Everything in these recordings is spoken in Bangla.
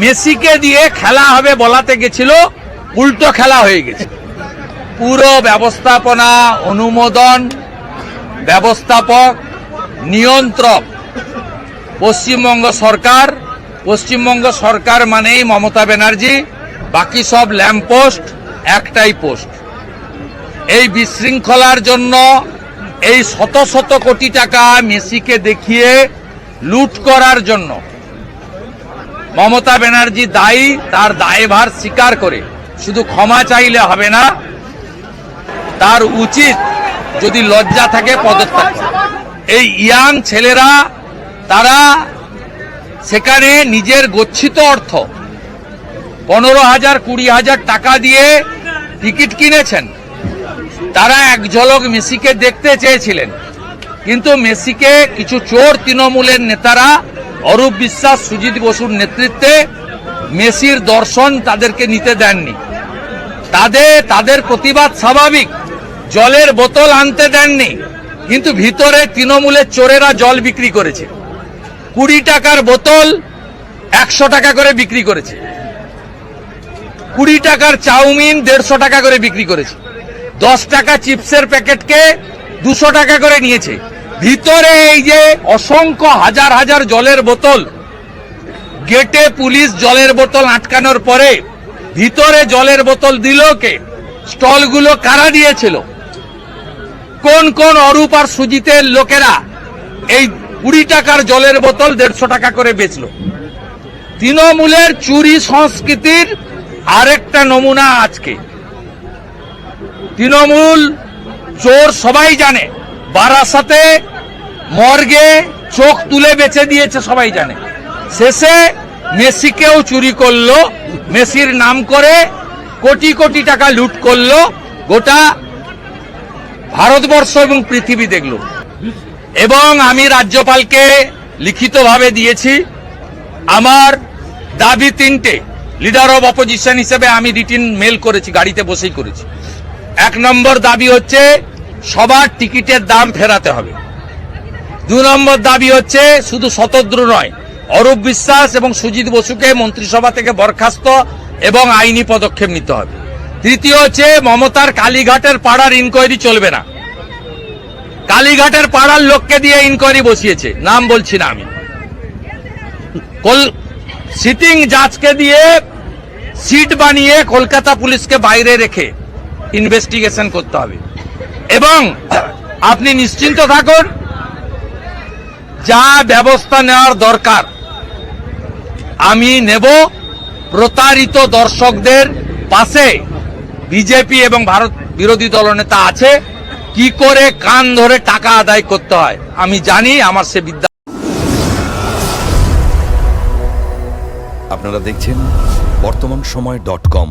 মেসিকে দিয়ে খেলা হবে বলাতে গেছিল, উল্টো খেলা হয়ে গেছে। পুরো ব্যবস্থাপনা, অনুমোদন, ব্যবস্থাপক, নিয়ন্ত্রক, পশ্চিমবঙ্গ সরকার পশ্চিমবঙ্গ সরকার মানেই মমতা ব্যানার্জি, বাকি সব ল্যাম্পপোস্ট একটাই পোস্ট। এই বিশৃঙ্খলার জন্য এই শত শত কোটি টাকা মেসিকে দেখিয়ে লুট করার জন্য মমতা ব্যানার্জি দায়ী, তার দায়ভার স্বীকার করে। শুধু ক্ষমা চাইলে হবে না, তার উচিত যদি লজ্জা থাকে, পদত্যাগ। এই ইয়াং ছেলেরা, তারা সেখানে নিজের গচ্ছিত অর্থ, পনেরো হাজার, কুড়ি হাজার টাকা দিয়ে টিকিট কিনেছেন। তারা এক ঝলক মেসিকে দেখতে চেয়েছিলেন। কিন্তু মেসিকে কিছু চোর তৃণমূলের নেতারা অরূপ বিশ্বাস, সুজিত বসুর নেতৃত্বে মেসির দর্শন তাদেরকে নিতে দেননি। তাদের তাদের প্রতিবাদ স্বাভাবিক। জলের বোতল আনতে দেননি। কিন্তু ভিতরে তৃণমূলের চোরেরা জল বিক্রি করেছে। কুড়ি টাকার বোতল একশো টাকা করে বিক্রি করেছে। কুড়ি টাকার চাউমিন দেড়শো টাকা করে বিক্রি করেছে। দশ টাকা চিপসের প্যাকেটকে দুশো টাকা করে নিয়েছে। ভিতরে এই যে অসংখ্য হাজার হাজার জলের বোতল, গেটে পুলিশ জলের বোতল আটকানোর পরে ভিতরে জলের বোতল দিল কে? স্টলগুলো কারা দিয়েছিল? কোন কোন অরূপ আর সুজিতের লোকেরা এই কুড়ি টাকার জলের বোতল দেড়শো টাকা করে বেচলো। তৃণমূলের চুরি সংস্কৃতির আরেকটা নমুনা আজকে। তৃণমূল চোর সবাই জানে। বারাসাতে মর্গে চোখ তুলে বেচে দিয়েছে, সবাই জানে। শেষে মেসিকেও চুরি করল, মেসির নাম করে কোটি কোটি টাকা লুট করল, গোটা ভারতবর্ষ এবং পৃথিবী দেখল। এবং আমি রাজ্যপালকে লিখিতভাবে দিয়েছি, আমার দাবি তিনটে লিডার অব অপোজিশন হিসেবে আমি রিটিন মেল করেছি, গাড়িতে বসেই করেছি। এক নম্বর দাবি হচ্ছে সবার টিকিটের দাম ফেরাতে হবে। দু নম্বর দাবি হচ্ছে, শুধু শতদ্রু নয়, অরূপ বিশ্বাস এবং সুজিত বসুকে মন্ত্রিসভা থেকে বরখাস্ত এবং আইনি পদক্ষেপ নিতে হবে। তৃতীয় হচ্ছে, মমতার কালীঘাটের পাড়ার ইনকোয়ারি চলবে না। কালীঘাটের পাড়ার লোককে দিয়ে ইনকোয়ারি বসিয়েছে, নাম বলছি না আমি। সিটিং জাজকে দিয়ে সিট বানিয়ে কলকাতা পুলিশকে বাইরে রেখে ইনভেস্টিগেশন করতে হবে। এবং আপনি নিশ্চিন্ত থাকুন, যা ব্যবস্থা নেওয়ার দরকার, আমি নেব প্রতারিত দর্শকদের পাশে। বিজেপি এবং ভারত বিরোধী দলনেতা আছে, কি করে কান ধরে টাকা আদায় করতে হয়, আমি জানি, আমার সে বিদ্যা আপনারা দেখছেন বর্তমান সময় ডট কম।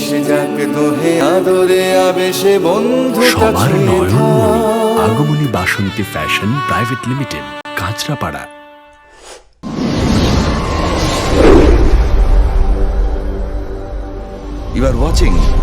ভেসে যাক দোহে আদরে আবেশে বন্ধু সবার নয়ন Agomoni Basanti fashion private limited Kanchrapara. You are watching